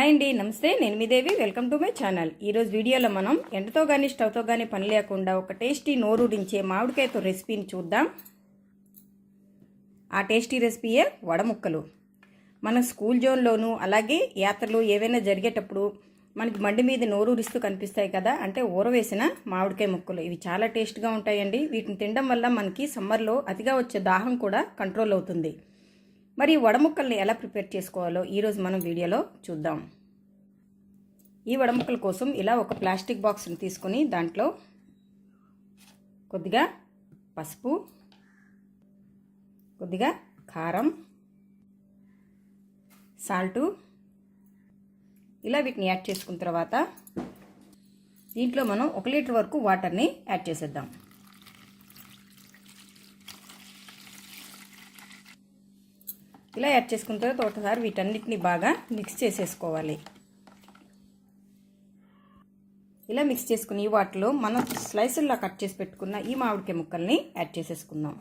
Hi అండి నమస్తే నేను మీ Devi welcome to my channel. ఈరోజు వీడియోలో మనం ఎండతో కానీ స్టవ్తో కానీ పని లేకుండా ఒక టేస్టీ నోరూడించే మామిడికాయతో రెసిపీని చూద్దాం. ఆ టేస్టీ రెసిపీయే వడముక్కలు. మన స్కూల్ జోన్లోనూ అలాగే యాత్రలు ఏవైనా జరిగేటప్పుడు మనకి మండి మీద నోరూరిస్తూ కనిపిస్తాయి కదా అంటే ఊరవేసిన మామిడికాయ ముక్కలు. ఇవి చాలా టేస్ట్గా ఉంటాయండి. వీటిని తినడం వల్ల మనకి సమ్మర్లో అతిగా వచ్చే దాహం కూడా కంట్రోల్ అవుతుంది. మరి ఈ వడముక్కల్ని ఎలా ప్రిపేర్ చేసుకోవాలో ఈరోజు మనం వీడియోలో చూద్దాం. ఈ వడముక్కల కోసం ఇలా ఒక ప్లాస్టిక్ బాక్స్ని తీసుకొని దాంట్లో కొద్దిగా పసుపు కొద్దిగా కారం సాల్టు ఇలా వీటిని యాడ్ చేసుకున్న తర్వాత దీంట్లో మనం ఒక లీటర్ వరకు వాటర్ని యాడ్ చేసేద్దాం. ఇలా యాడ్ చేసుకున్న తర్వాత ఒకసారి వీటన్నిటిని బాగా మిక్స్ చేసేసుకోవాలి. ఇలా మిక్స్ చేసుకుని ఈ వాటిలో మనం స్లైసుల్లో కట్ చేసి పెట్టుకున్న ఈ మామిడికాయ ముక్కల్ని యాడ్ చేసేసుకుందాం.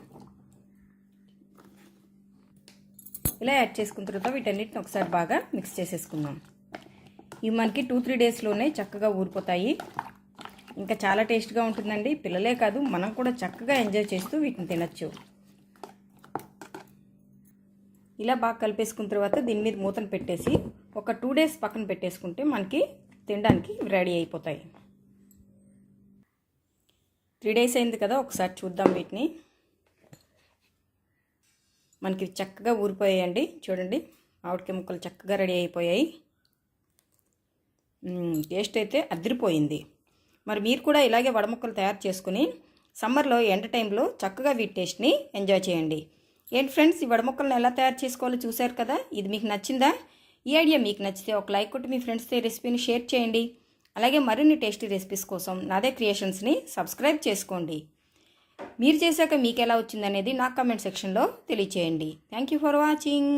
ఇలా యాడ్ చేసుకున్న తర్వాత వీటన్నిటిని ఒకసారి బాగా మిక్స్ చేసేసుకుందాం. ఇవి మనకి టూ త్రీ డేస్లోనే చక్కగా ఊరిపోతాయి. ఇంకా చాలా టేస్ట్గా ఉంటుందండి. పిల్లలే కాదు మనం కూడా చక్కగా ఎంజాయ్ చేస్తూ వీటిని తినచ్చు. ఇలా బాగా కలిపేసుకున్న తర్వాత దీని మీద మూతను పెట్టేసి ఒక టూ డేస్ పక్కన పెట్టేసుకుంటే మనకి తినడానికి రెడీ అయిపోతాయి. త్రీ డేస్ అయింది కదా ఒకసారి చూద్దాం వీటిని. మనకి చక్కగా ఊరిపోయాయండి. చూడండి ఆవిడకి ముక్కలు చక్కగా రెడీ అయిపోయాయి. టేస్ట్ అయితే అదిరిపోయింది. మరి మీరు కూడా ఇలాగే వడముక్కలు తయారు చేసుకుని సమ్మర్లో ఎండ టైంలో చక్కగా వీటి టేస్ట్ని ఎంజాయ్ చేయండి. ఏంటి ఫ్రెండ్స్ ఈ వడమొక్కలను ఎలా తయారు చేసుకోవాలో చూశారు కదా? ఇది మీకు నచ్చిందా? ఈ ఐడియా మీకు నచ్చితే ఒక లైక్ కొట్టి మీ ఫ్రెండ్స్తో ఈ రెసిపీని షేర్ చేయండి. అలాగే మరిన్ని టేస్టీ రెసిపీస్ కోసం నాదే క్రియేషన్స్ని సబ్స్క్రైబ్ చేసుకోండి. మీరు చేశాక మీకు ఎలా వచ్చిందనేది నా కామెంట్ సెక్షన్లో తెలియచేయండి. Thank you for watching.